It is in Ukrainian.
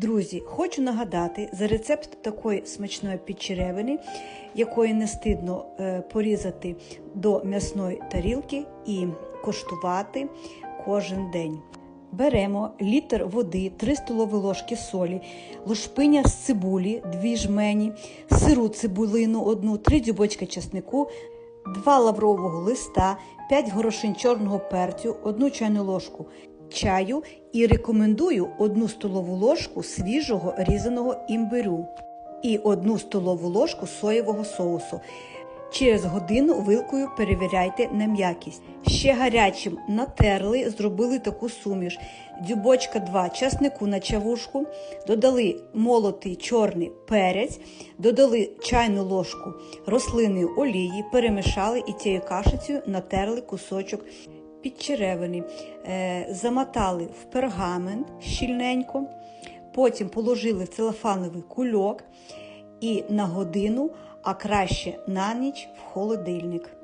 Друзі, хочу нагадати за рецепт такої смачної підчеревини, якої не стидно е, порізати до м'ясної тарілки і коштувати кожен день. Беремо літр води, 3 столові ложки солі, лушпиня з цибулі, 2 жмені, сиру цибулину, 1, 3 дзюбочки чеснику, 2 лаврового листа, 5 горошин чорного перцю, 1 чайну ложку чаю і рекомендую 1 столову ложку свіжого різаного імбирю і 1 столову ложку соєвого соусу. Через годину вилкою перевіряйте на м'якість. Ще гарячим натерли, зробили таку суміш. Дзюбочка 2 часнику на чавушку, додали молотий чорний перець, додали чайну ложку рослинної олії, перемішали і цією кашицею натерли кусочок підчеревини, е, замотали в пергамент щільненько, потім положили в целофановий кульок і на годину, а краще на ніч в холодильник.